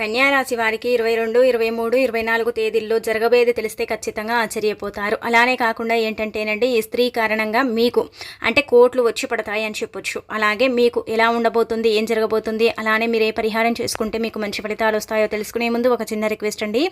కన్యారాశి వారికి ఇరవై రెండు ఇరవై మూడు ఇరవై నాలుగు తేదీల్లో జరగబోయేది తెలిస్తే ఖచ్చితంగా ఆశ్చర్యపోతారు. అలానే కాకుండా ఏంటంటేనండి ఈ స్త్రీ కారణంగా మీకు అంటే కోట్లు వచ్చి పడతాయి అని చెప్పొచ్చు. అలాగే మీకు ఎలా ఉండబోతుంది ఏం జరగబోతుంది అలానే మీరు ఏ పరిహారం చేసుకుంటే మీకు మంచి ఫలితాలు వస్తాయో తెలుసుకునే ముందు ఒక చిన్న రిక్వెస్ట్ అండి.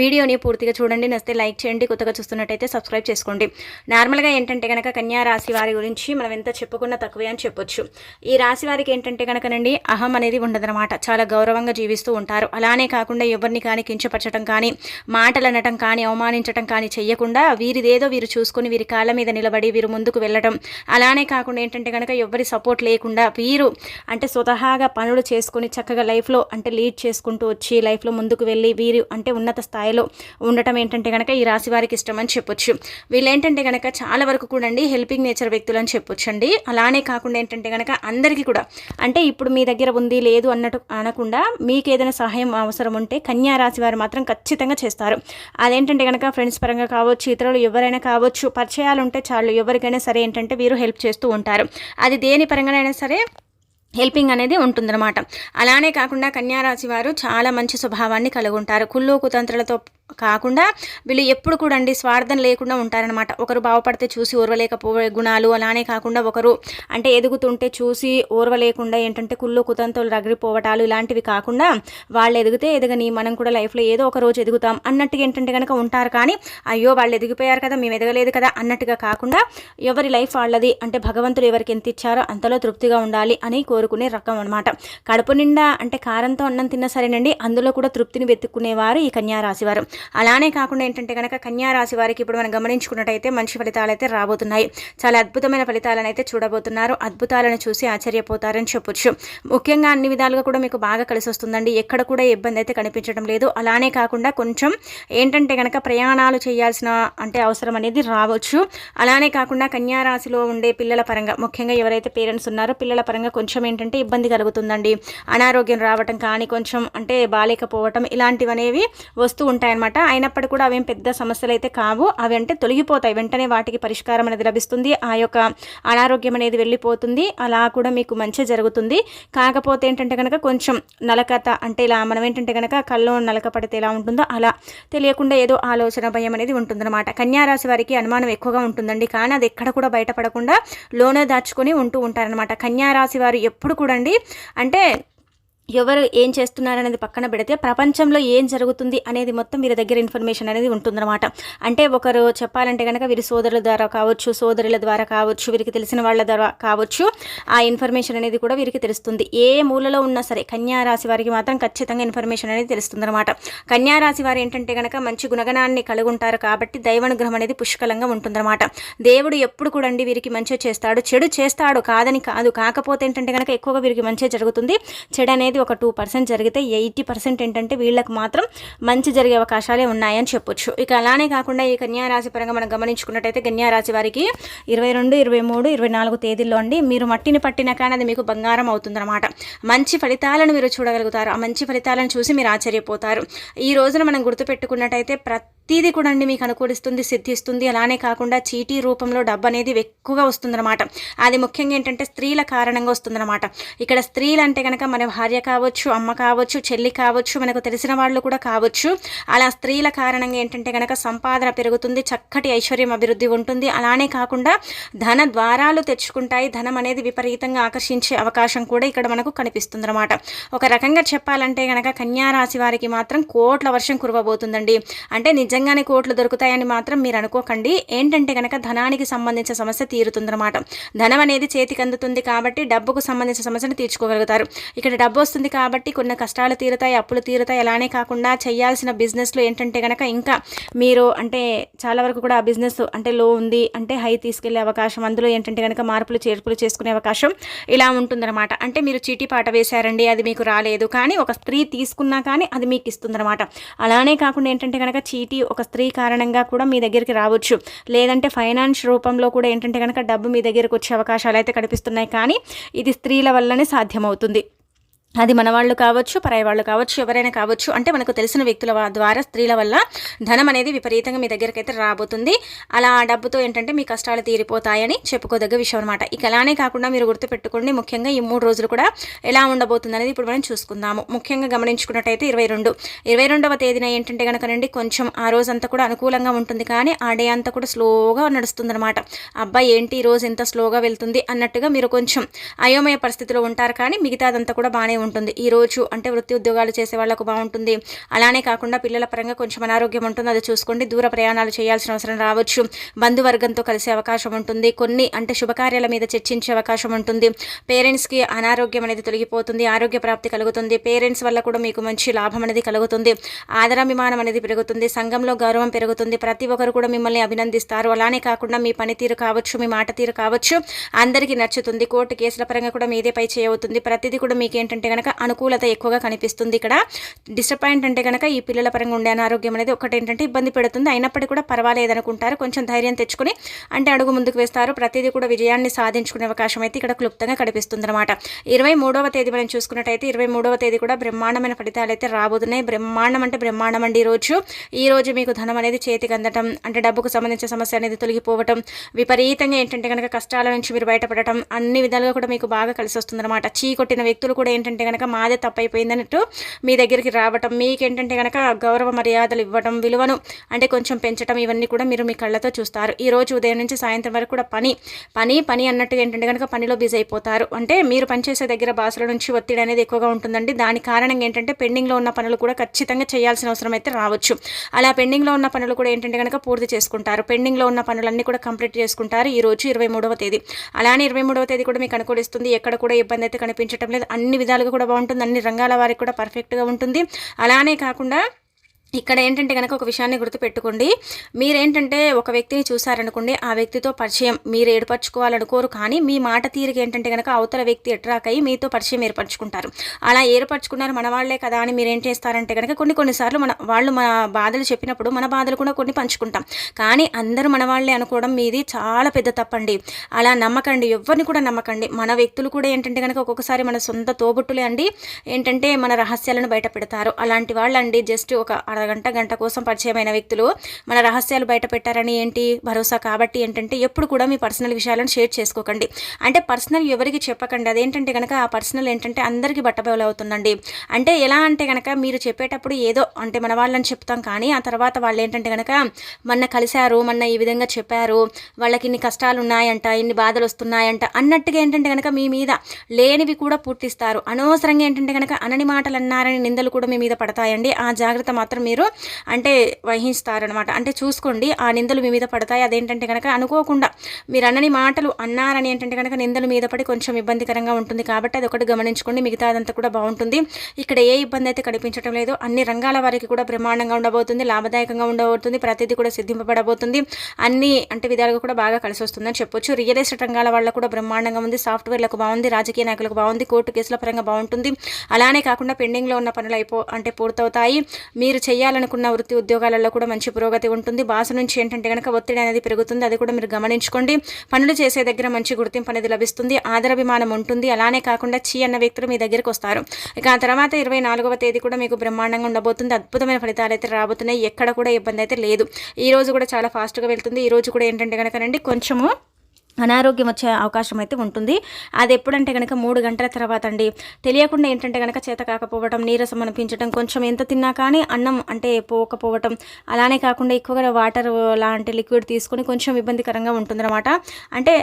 వీడియోని పూర్తిగా చూడండి నస్తే లైక్ చేయండి కొత్తగా చూస్తున్నట్టయితే సబ్స్క్రైబ్ చేసుకోండి. నార్మల్గా ఏంటంటే కనుక కన్యా రాశి వారి గురించి మనం ఎంత చెప్పుకున్నా తక్కువే అని చెప్పొచ్చు. ఈ రాశి వారికి ఏంటంటే కనుకనండి అహం అనేది ఉండదన్నమాట. చాలా గౌరవంగా జీవిస్తూ ఉంటారు. అలానే కాకుండా ఎవరిని కానీ కించపరచడం కానీ మాటలు అనటం కానీ అవమానించడం కానీ చేయకుండా వీరిదేదో వీరు చూసుకొని వీరి కాళ్ళ మీద నిలబడి వీరు ముందుకు వెళ్ళడం అలానే కాకుండా ఏంటంటే కనుక ఎవరి సపోర్ట్ లేకుండా వీరు అంటే స్వతహాగా పనులు చేసుకొని చక్కగా లైఫ్లో అంటే లీడ్ చేసుకుంటూ వచ్చి లైఫ్లో ముందుకు వెళ్ళి వీరు అంటే ఉన్నత స్థాయిలో ఉండటం ఏంటంటే కనుక ఈ రాశి వారికి ఇష్టం అని చెప్పొచ్చు. వీళ్ళు ఏంటంటే కనుక చాలా వరకు కూడా అండి హెల్పింగ్ నేచర్ వ్యక్తులు అని చెప్పొచ్చు అండి అలానే కాకుండా ఏంటంటే కనుక అందరికీ కూడా అంటే ఇప్పుడు మీ దగ్గర ఉంది లేదు అన్నట్టు అనకుండా మీకు ఏదైనా సహాయం అవసరం ఉంటే కన్యా రాశి వారు మాత్రం ఖచ్చితంగా చేస్తారు. అదేంటంటే కనుక ఫ్రెండ్స్ పరంగా కావచ్చు ఇతరులు ఎవరైనా కావచ్చు పరిచయాలు ఉంటే చాలు ఎవరికైనా సరే ఏంటంటే వీరు హెల్ప్ చేస్తూ ఉంటారు. అది దేని పరంగానైనా సరే హెల్పింగ్ అనేది ఉంటుందన్నమాట. అలానే కాకుండా కన్యారాశి వారు చాలా మంచి స్వభావాన్ని కలిగి ఉంటారు కుళ్ళు కుతంత్రాలతో కాకుండా వీళ్ళు ఎప్పుడు కూడా అండి స్వార్థం లేకుండా ఉంటారనమాట ఒకరు బాగుపడితే చూసి ఓర్వలేకపోయే గుణాలు అలానే కాకుండా ఒకరు అంటే ఎదుగుతుంటే చూసి ఓర్వలేకుండా ఏంటంటే కుళ్ళు కుతంతులు రగిలిపోవటాలు ఇలాంటివి కాకుండా వాళ్ళు ఎదిగితే ఎదగని మనం కూడా లైఫ్లో ఏదో ఒక రోజు ఎదుగుతాం అన్నట్టుగా ఏంటంటే కనుక ఉంటారు. కానీ అయ్యో వాళ్ళు ఎదిగిపోయారు కదా మేము ఎదగలేదు కదా అన్నట్టుగా కాకుండా ఎవరి లైఫ్ వాళ్ళది? అంటే భగవంతుడు ఎవరికి ఎంత ఇచ్చారో అంతలో తృప్తిగా ఉండాలి అని కోరుకునే రకం అనమాట కడుపు నిండా అంటే కారంతో అన్నం తిన్నా సరేనండి అందులో కూడా తృప్తిని వెతుక్కునేవారు ఈ కన్యారాశివారు అలానే కాకుండా ఏంటంటే కనుక కన్యా రాశి వారికి ఇప్పుడు మనం గమనించుకున్నట్టయితే మంచి ఫలితాలు అయితే రాబోతున్నాయి. చాలా అద్భుతమైన ఫలితాలను అయితే చూడబోతున్నారు. అద్భుతాలను చూసి ఆశ్చర్యపోతారని చెప్పొచ్చు. ముఖ్యంగా అన్ని విధాలుగా కూడా మీకు బాగా కలిసి వస్తుందండి. ఎక్కడ కూడా ఇబ్బంది అయితే కనిపించడం లేదు. అలానే కాకుండా కొంచెం ఏంటంటే కనుక ప్రయాణాలు చేయాల్సిన అంటే అవసరం అనేది రావచ్చు. అలానే కాకుండా కన్యారాశిలో ఉండే పిల్లల పరంగా ముఖ్యంగా ఎవరైతే పేరెంట్స్ ఉన్నారో పిల్లల పరంగా కొంచెం ఏంటంటే ఇబ్బంది కలుగుతుందండి. అనారోగ్యం రావటం కానీ కొంచెం అంటే బాలేకపోవటం ఇలాంటివి అనేవి వస్తూ ఉంటాయన్నమాట. అయినప్పటికీ కూడా అవేం పెద్ద సమస్యలు అయితే కావు. అవి అంటే తొలగిపోతాయి. వెంటనే వాటికి పరిష్కారం అనేది లభిస్తుంది. ఆ యొక్క అనారోగ్యం అనేది వెళ్ళిపోతుంది. అలా కూడా మీకు మంచి జరుగుతుంది. కాకపోతే ఏంటంటే కనుక కొంచెం నలకత అంటే ఇలా మనం ఏంటంటే కనుక కళ్ళు నలక పడితే ఎలా ఉంటుందో అలా తెలియకుండా ఏదో ఆలోచన భయం అనేది ఉంటుందన్నమాట. కన్యారాశి వారికి అనుమానం ఎక్కువగా ఉంటుందండి. కానీ అది ఎక్కడ కూడా బయటపడకుండా లోనే దాచుకొని ఉంటూ ఉంటారనమాట కన్యారాశి వారు ఎప్పుడు కూడా అండి అంటే ఎవరు ఏం చేస్తున్నారు అనేది పక్కన పెడితే ప్రపంచంలో ఏం జరుగుతుంది అనేది మొత్తం వీరి దగ్గర ఇన్ఫర్మేషన్ అనేది ఉంటుందన్నమాట. అంటే ఒకరు చెప్పాలంటే కనుక వీరి సోదరుల ద్వారా కావచ్చు సోదరుల ద్వారా కావచ్చు వీరికి తెలిసిన వాళ్ళ ద్వారా కావచ్చు ఆ ఇన్ఫర్మేషన్ అనేది కూడా వీరికి తెలుస్తుంది. ఏ మూలలో ఉన్నా సరే కన్యా రాశి వారికి మాత్రం ఖచ్చితంగా ఇన్ఫర్మేషన్ అనేది తెలుస్తుందన్నమాట. కన్యారాశి వారు ఏంటంటే కనుక మంచి గుణగణాన్ని కలిగి ఉంటారు కాబట్టి దైవానుగ్రహం అనేది పుష్కలంగా ఉంటుందన్నమాట. దేవుడు ఎప్పుడు కూడా అండి వీరికి మంచి చేస్తాడు. చెడు చేస్తాడు కాదని కాదు. కాకపోతే ఏంటంటే కనుక ఎక్కువగా వీరికి మంచి జరుగుతుంది. చెడు అనేది అనేది ఒక టూ పర్సెంట్ జరిగితే ఎయిటీ పర్సెంట్ ఏంటంటే వీళ్ళకి మాత్రం మంచి జరిగే అవకాశాలే ఉన్నాయని చెప్పొచ్చు. ఇక అలానే కాకుండా ఈ కన్యారాశి పరంగా మనం గమనించుకున్నట్టయితే కన్యారాశి వారికి ఇరవై రెండు ఇరవై మూడు ఇరవై నాలుగు తేదీల్లో అండి మీరు మట్టిని పట్టిన కానీ అది మీకు బంగారం అవుతుందన్నమాట. మంచి ఫలితాలను మీరు చూడగలుగుతారు. ఆ మంచి ఫలితాలను చూసి మీరు ఆశ్చర్యపోతారు. ఈ రోజున మనం గుర్తుపెట్టుకున్నట్టయితే ప్రతిదీ కూడా అండి మీకు అనుకూలిస్తుంది సిద్ధిస్తుంది. అలానే కాకుండా చీటీ రూపంలో డబ్బు అనేది ఎక్కువగా వస్తుందన్నమాట. అది ముఖ్యంగా ఏంటంటే స్త్రీల కారణంగా వస్తుందన్నమాట. ఇక్కడ స్త్రీలు అంటే కనుక మన భార్య కావచ్చు అమ్మ కావచ్చు చెల్లి కావచ్చు మనకు తెలిసిన వాళ్ళు కూడా కావచ్చు. అలా స్త్రీల కారణంగా ఏంటంటే కనుక సంపాదన పెరుగుతుంది చక్కటి ఐశ్వర్యం అభివృద్ధి ఉంటుంది. అలానే కాకుండా ధన ద్వారాలు తెచ్చుకుంటాయి. ధనం అనేది విపరీతంగా ఆకర్షించే అవకాశం కూడా ఇక్కడ మనకు కనిపిస్తుంది అనమాట ఒక రకంగా చెప్పాలంటే కనుక కన్యారాశి వారికి మాత్రం కోట్ల వర్షం కురవబోతుందండి. అంటే నిజంగానే కోట్లు దొరుకుతాయని మాత్రం మీరు అనుకోకండి. ఏంటంటే కనుక ధనానికి సంబంధించిన సమస్య తీరుతుందన్నమాట. ధనం అనేది చేతికి అందుతుంది కాబట్టి డబ్బుకు సంబంధించిన సమస్యను తీర్చుకోగలుగుతారు. ఇక్కడ డబ్బు వస్తుంది కాబట్టి కొన్ని కష్టాలు తీరుతాయి అప్పులు తీరుతాయి. అలానే కాకుండా చేయాల్సిన బిజినెస్లో ఏంటంటే కనుక ఇంకా మీరు అంటే చాలా వరకు కూడా ఆ బిజినెస్ అంటే లో ఉంది అంటే హై తీసుకెళ్ళే అవకాశం అందులో ఏంటంటే కనుక మార్పులు చేర్పులు చేసుకునే అవకాశం ఇలా ఉంటుందన్నమాట. అంటే మీరు చీటీ పాట వేశారండి అది మీకు రాలేదు కానీ ఒక స్త్రీ తీసుకున్నా కానీ అది మీకు ఇస్తుందన్నమాట. అలానే కాకుండా ఏంటంటే కనుక చీటీ ఒక స్త్రీ కారణంగా కూడా మీ దగ్గరికి రావచ్చు. లేదంటే ఫైనాన్స్ రూపంలో కూడా ఏంటంటే కనుక డబ్బు మీ దగ్గరకు వచ్చే అవకాశాలు అయితే కనిపిస్తున్నాయి కానీ ఇది స్త్రీల వల్లనే సాధ్యమవుతుంది. అది మనవాళ్ళు కావచ్చు పరాయి వాళ్ళు కావచ్చు ఎవరైనా కావచ్చు అంటే మనకు తెలిసిన వ్యక్తుల ద్వారా స్త్రీల వల్ల ధనం అనేది విపరీతంగా మీ దగ్గరికి అయితే రాబోతుంది. అలా ఆ డబ్బుతో ఏంటంటే మీ కష్టాలు తీరిపోతాయని చెప్పుకోదగ్గ విషయం అనమాట ఇక అలానే కాకుండా మీరు గుర్తుపెట్టుకోండి ముఖ్యంగా ఈ మూడు రోజులు కూడా ఎలా ఉండబోతుంది అనేది ఇప్పుడు మనం చూసుకుందాము. ముఖ్యంగా గమనించుకున్నట్టయితే ఇరవై రెండు. ఇరవై రెండవ తేదీన ఏంటంటే కనుక నుండి కొంచెం ఆ రోజంతా కూడా అనుకూలంగా ఉంటుంది కానీ ఆ డే అంతా కూడా స్లోగా నడుస్తుంది అనమాట అబ్బాయి ఏంటి ఈ రోజు ఇంత స్లోగా వెళ్తుంది అన్నట్టుగా మీరు కొంచెం అయోమయ పరిస్థితిలో ఉంటారు కానీ మిగతాదంతా కూడా బాగానే ఉంటుంది ఈ రోజు అంటే వృత్తి ఉద్యోగాలు చేసే వాళ్ళకు బాగుంటుంది. అలానే కాకుండా పిల్లల పరంగా కొంచెం అనారోగ్యం ఉంటుంది. అది చూసుకోండి. దూర ప్రయాణాలు చేయాల్సిన అవసరం రావచ్చు. బంధువర్గంతో కలిసే అవకాశం ఉంటుంది. కొన్ని అంటే శుభకార్యాల మీద చర్చించే అవకాశం ఉంటుంది. పేరెంట్స్కి అనారోగ్యం అనేది తొలగిపోతుంది. ఆరోగ్య ప్రాప్తి కలుగుతుంది. పేరెంట్స్ వల్ల కూడా మీకు మంచి లాభం అనేది కలుగుతుంది. ఆదరాభిమానం అనేది పెరుగుతుంది. సంఘంలో గౌరవం పెరుగుతుంది. ప్రతి ఒక్కరు కూడా మిమ్మల్ని అభినందిస్తారు. అలానే కాకుండా మీ పనితీరు కావచ్చు మీ మాట తీరు కావచ్చు అందరికీ నచ్చుతుంది. కోర్టు కేసుల పరంగా కూడా మీదే పై చేయవుతుంది. ప్రతిదీ కూడా మీకు అంటే కనుక అనుకూలత ఎక్కువగా కనిపిస్తుంది ఇక్కడ. డిసప్పాయింట్ అంటే కనుక ఈ పిల్లల పరంగా ఉండే అనారోగ్యం అనేది ఒకటి ఏంటంటే ఇబ్బంది పెడుతుంది. అయినప్పటికీ కూడా పర్వాలేదు అనుకుంటారు. కొంచెం ధైర్యం తెచ్చుకొని అంటే అడుగు ముందుకు వేస్తారు. ప్రతిదీ కూడా విజయాన్ని సాధించుకునే అవకాశం అయితే ఇక్కడ క్లుప్తంగా కనిపిస్తుంది అనమాట ఇరవై మూడవ తేదీ మనం చూసుకున్నట్టయితే ఇరవై మూడవ తేదీ కూడా బ్రహ్మాండమైన ఫలితాలు అయితే రాబోతున్నాయి. బ్రహ్మాండం అంటే బ్రహ్మాండం అండి ఈరోజు. రోజు ఈ రోజు మీకు ధనం అనేది చేతికి అందటం అంటే డబ్బుకు సంబంధించిన సమస్య అనేది తొలగిపోవటం విపరీతంగా ఏంటంటే కనుక కష్టాల నుంచి మీరు బయటపడటం అన్ని విధాలుగా కూడా మీకు బాగా కలిసి వస్తుందన్నమాట. చీ కొట్టిన వ్యక్తులు కూడా ఏంటంటే కనుక మాదే తప్పైపోయిందన్నట్టు మీ దగ్గరికి రావటం మీకేంటంటే కనుక గౌరవ మర్యాదలు ఇవ్వడం విలువను అంటే కొంచెం పెంచడం ఇవన్నీ కూడా మీరు మీ కళ్ళతో చూస్తారు. ఈ రోజు ఉదయం నుంచి సాయంత్రం వరకు కూడా పని పని పని అన్నట్టుగా ఏంటంటే కనుక పనిలో బిజీ అయిపోతారు. అంటే మీరు పనిచేసే దగ్గర బాసుల నుంచి ఒత్తిడి అనేది ఎక్కువగా ఉంటుందండి. దాని కారణంగా ఏంటంటే పెండింగ్లో ఉన్న పనులు కూడా ఖచ్చితంగా చేయాల్సిన అవసరం అయితే రావచ్చు. అలా పెండింగ్లో ఉన్న పనులు కూడా ఏంటంటే కనుక పూర్తి చేసుకుంటారు. పెండింగ్లో ఉన్న పనులన్నీ కూడా కంప్లీట్ చేసుకుంటారు. ఈ రోజు ఇరవై మూడవ తేదీ. అలానే ఇరవై మూడవ తేదీ కూడా మీకు అనుకూలిస్తుంది. ఎక్కడ కూడా ఇబ్బంది అయితే కనిపించడం లేదు. అన్ని విధాలుగా కూడా బాగుంటుంది. అన్ని రంగాల వారికి కూడా పర్ఫెక్ట్గా ఉంటుంది. అలానే కాకుండా ఇక్కడ ఏంటంటే కనుక ఒక విషయాన్ని గుర్తుపెట్టుకోండి. మీరేంటంటే ఒక వ్యక్తిని చూశారనుకోండి ఆ వ్యక్తితో పరిచయం మీరు ఏర్పరచుకోవాలనుకోరు కానీ మీ మాట తీరిక ఏంటంటే కనుక అవతల వ్యక్తి ఎట్రాక్ అయ్యి మీతో పరిచయం ఏర్పరచుకుంటారు. అలా ఏర్పరచుకున్నారు మన వాళ్ళే కదా అని మీరు ఏం చేస్తారంటే కనుక కొన్ని కొన్నిసార్లు మన వాళ్ళు మన బాధలు చెప్పినప్పుడు మన బాధలు కూడా కొన్ని పంచుకుంటాం. కానీ అందరూ మన వాళ్ళే అనుకోవడం మీది చాలా పెద్ద తప్పండి. అలా నమ్మకండి ఎవరిని కూడా నమ్మకండి. మన వ్యక్తులు కూడా ఏంటంటే కనుక ఒక్కొక్కసారి మన సొంత తోబుట్టులే అండి. ఏంటంటే మన రహస్యాలను బయట పెడతారు అలాంటి వాళ్ళండి జస్ట్ ఒక అరగంట గంట కోసం పరిచయమైన వ్యక్తులు మన రహస్యాలు బయట పెట్టారని ఏంటి? భరోసా కాబట్టి ఏంటంటే ఎప్పుడు కూడా మీ పర్సనల్ విషయాలను షేర్ చేసుకోకండి. అంటే పర్సనల్ ఎవరికి చెప్పకండి. అదేంటంటే కనుక ఆ పర్సనల్ ఏంటంటే అందరికీ బట్టబయలు అవుతుందండి. అంటే ఎలా అంటే కనుక మీరు చెప్పేటప్పుడు ఏదో అంటే మన వాళ్ళని చెప్తాం కానీ ఆ తర్వాత వాళ్ళు ఏంటంటే కనుక మొన్న కలిశారు మొన్న ఈ విధంగా చెప్పారు వాళ్ళకి ఇన్ని కష్టాలు ఉన్నాయంట ఇన్ని బాధలు వస్తున్నాయంట అన్నట్టుగా ఏంటంటే కనుక మీ మీద లేనివి కూడా పూర్తిస్తారు అనవసరంగా ఏంటంటే కనుక అనని మాటలు అన్నారని నిందలు కూడా మీ మీద పడతాయండి. ఆ జాగ్రత్త మాత్రం మీరు అంటే వహిస్తారనమాట అంటే చూసుకోండి ఆ నిందలు మీ మీద పడతాయి. అదేంటంటే కనుక అనుకోకుండా మీరు అన్నని మాటలు అన్నారని ఏంటంటే కనుక నిందలు మీద పడి కొంచెం ఇబ్బందికరంగా ఉంటుంది. కాబట్టి అది ఒకటి గమనించుకోండి మిగతా అదంతా కూడా బాగుంటుంది. ఇక్కడ ఏ ఇబ్బంది అయితే కనిపించడం లేదు. అన్ని రంగాల వారికి కూడా బ్రహ్మాండంగా ఉండబోతుంది లాభదాయకంగా ఉండబోతుంది ప్రతిదీ కూడా సిద్ధింపబడబోతుంది. అన్ని అంటే విధాలుగా కూడా బాగా కలిసి వస్తుందని చెప్పొచ్చు. రియల్ ఎస్టేట్ రంగాల వాళ్ళ కూడా బ్రహ్మాండంగా ఉంది. సాఫ్ట్వేర్లకు బాగుంది రాజకీయ నాయకులకు బాగుంది కోర్టు కేసుల పరంగా బాగుంటుంది. అలానే కాకుండా పెండింగ్లో ఉన్న పనులు అయిపో అంటే పూర్తవుతాయి. మీరు చేయాలనుకున్న వృత్తి ఉద్యోగాలలో కూడా మంచి పురోగతి ఉంటుంది. బాస నుంచి ఏంటంటే కనుక ఒత్తిడి అనేది పెరుగుతుంది. అది కూడా మీరు గమనించుకోండి. పనులు చేసే దగ్గర మంచి గుర్తింపు అనేది లభిస్తుంది. ఆదరాభిమానం ఉంటుంది. అలానే కాకుండా చీ అన్న వ్యక్తులు మీ దగ్గరికి వస్తారు. ఇక ఆ తర్వాత ఇరవై నాలుగవ తేదీ కూడా మీకు బ్రహ్మాండంగా ఉండబోతుంది. అద్భుతమైన ఫలితాలు అయితే రాబోతున్నాయి. ఎక్కడ కూడా ఇబ్బంది అయితే లేదు. ఈ రోజు కూడా చాలా ఫాస్ట్గా వెళ్తుంది. ఈ రోజు కూడా ఏంటంటే కనుక కొంచెము అనారోగ్యం వచ్చే అవకాశం అయితే ఉంటుంది. అది ఎప్పుడంటే కనుక మూడు గంటల తర్వాత అండి. తెలియకుండా ఏంటంటే కనుక చేత కాకపోవడం నీరసం అనిపించడం కొంచెం ఎంత తిన్నా కానీ అన్నం అంటే పోకపోవటం అలానే కాకుండా ఎక్కువగా వాటర్ లాంటి లిక్విడ్ తీసుకొని కొంచెం ఇబ్బందికరంగా ఉంటుందన్నమాట. అంటే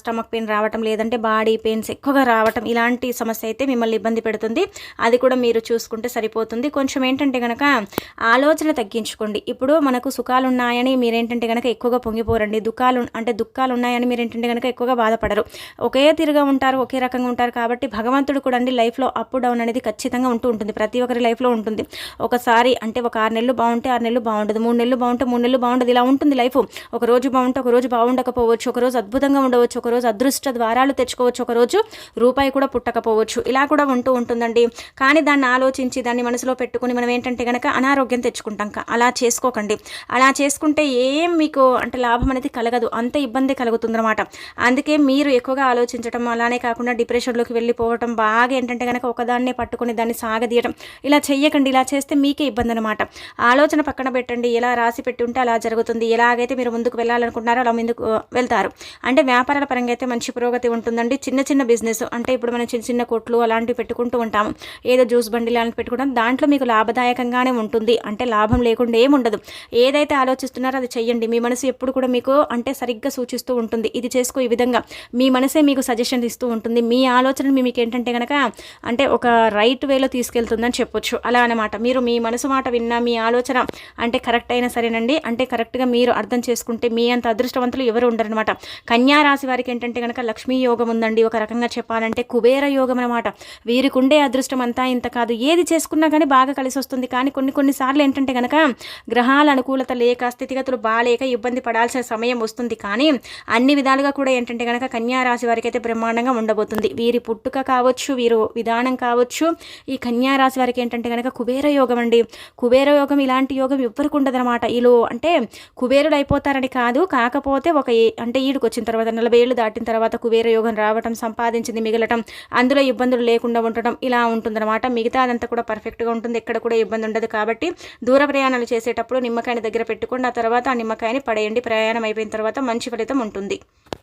స్టమక్ పెయిన్ రావటం లేదంటే బాడీ పెయిన్స్ ఎక్కువగా రావటం ఇలాంటి సమస్య అయితే మిమ్మల్ని ఇబ్బంది పెడుతుంది. అది కూడా మీరు చూసుకుంటే సరిపోతుంది. కొంచెం ఏంటంటే కనుక ఆలోచన తగ్గించుకోండి. ఇప్పుడు మనకు సుఖాలు ఉన్నాయని మీరేంటంటే కనుక ఎక్కువగా పొంగిపోరండి. దుఃఖాలు అంటే దుఃఖాలు ఉన్నాయని మీరేంటంటే కనుక ఎక్కువగా బాధపడరు. ఒకే తీరుగా ఉంటారు ఒకే రకంగా ఉంటారు కాబట్టి భగవంతుడు కూడా అండి లైఫ్లో అప్ డౌన్ అనేది ఖచ్చితంగా ఉంటూ ఉంటుంది. ప్రతి ఒక్కరి లైఫ్లో ఉంటుంది. ఒకసారి అంటే ఒక ఆరు నెలలు బాగుంటే ఆరు నెలలు బాగుండదు. మూడు నెలలు బాగుంటే మూడు నెలలు బాగుండదు. ఇలా ఉంటుంది లైఫ్ ఒక రోజు బాగుంటే ఒక రోజు బాగుండకపోవచ్చు. ఒక రోజు అద్భుతంగా ఉండవచ్చు. ఒక రోజు అదృష్ట ద్వారాలు తెచ్చుకోవచ్చు. ఒక రోజు రూపాయి కూడా పుట్టకపోవచ్చు. ఇలా కూడా ఉంటూ ఉంటుందండి. కానీ దాన్ని ఆలోచించి దాన్ని మనసులో పెట్టుకుని మనం ఏంటంటే కనుక అనారోగ్యం తెచ్చుకుంటాం అలా చేసుకోకండి. అలా చేసుకుంటే ఏం మీకు అంటే లాభం అనేది కలగదు. అంత ఇబ్బంది కలుగుతుందన్నమాట. అందుకే మీరు ఎక్కువగా ఆలోచించడం అలానే కాకుండా డిప్రెషన్లోకి వెళ్ళిపోవటం బాగా ఏంటంటే కనుక ఒకదాన్నే పట్టుకొని దాన్ని సాగదీయడం ఇలా చెయ్యకండి ఇలా చేస్తే మీకే ఇబ్బంది అనమాట ఆలోచన పక్కన పెట్టండి ఎలా రాసి పెట్టి ఉంటే అలా జరుగుతుంది ఎలాగైతే మీరు ముందుకు వెళ్ళాలనుకుంటున్నారో అలా ముందుకు వెళ్తారు. అంటే వ్యాపారాల పరంగా అయితే మంచి పురోగతి ఉంటుందండి. చిన్న చిన్న బిజినెస్ అంటే ఇప్పుడు మనం చిన్న చిన్న కొట్లు అలాంటివి పెట్టుకుంటూ ఉంటాము. ఏదో జ్యూస్ బండి లాంటివి పెట్టుకుంటాం దాంట్లో మీకు లాభదాయకంగానే ఉంటుంది. అంటే లాభం లేకుండా ఏముండదు. ఏదైతే ఆలోచిస్తున్నారో అది చెయ్యండి. మీ మనసు ఎప్పుడు కూడా మీకు అంటే సరిగ్గా సూచిస్తూ ఉంటుంది. ఇది చేసుకో ఈ విధంగా. మీ మనసే మీకు సజెషన్ ఇస్తూ ఉంటుంది. మీ ఆలోచన మీకు ఏంటంటే కనుక అంటే ఒక రైట్ వేలో తీసుకెళ్తుందని చెప్పొచ్చు. అలా అనమాట మీరు మీ మనసు మాట విన్నా మీ ఆలోచన అంటే కరెక్ట్ అయినా సరేనండి. అంటే కరెక్ట్గా మీరు అర్థం చేసుకుంటే మీ అంత అదృష్టవంతులు ఎవరు ఉండరనమాట కన్యా రాశి వారికి ఏంటంటే కనుక లక్ష్మీ యోగం ఉందండి. ఒక రకంగా చెప్పాలంటే కుబేర యోగం అనమాట వీరికి ఉండే అదృష్టం అంతా ఇంత కాదు. ఏది చేసుకున్నా కానీ బాగా కలిసి వస్తుంది. కానీ కొన్ని కొన్నిసార్లు ఏంటంటే కనుక గ్రహాల అనుకూలత లేక స్థితిగతులు బాగాలేక ఇబ్బంది పడాల్సిన సమయం వస్తుంది. కానీ అన్ని విధాలు విధాలుగా కూడా ఏంటంటే కనుక కన్యారాశి వారికి అయితే బ్రహ్మాండంగా ఉండబోతుంది. వీరి పుట్టుక కావచ్చు వీరు విధానం కావచ్చు ఈ కన్యారాశి వారికి ఏంటంటే కనుక కుబేర యోగం అండి. కుబేర యోగం ఇలాంటి యోగం ఎవ్వరికి ఉండదన్నమాట. వీళ్ళు అంటే కుబేరుడు అయిపోతారని కాదు కాకపోతే ఒక అంటే ఈడుకు వచ్చిన తర్వాత నలభై ఏళ్ళు దాటిన తర్వాత కుబేర యోగం రావటం సంపాదించింది మిగలటం అందులో ఇబ్బందులు లేకుండా ఉండటం ఇలా ఉంటుందన్నమాట. మిగతా అదంతా కూడా పర్ఫెక్ట్గా ఉంటుంది. ఎక్కడ కూడా ఇబ్బంది ఉండదు కాబట్టి దూర ప్రయాణాలు చేసేటప్పుడు నిమ్మకాయని దగ్గర పెట్టుకోండి. ఆ తర్వాత ఆ నిమ్మకాయని పడేయండి. ప్రయాణం అయిపోయిన తర్వాత మంచి ఫలితం ఉంటుంది.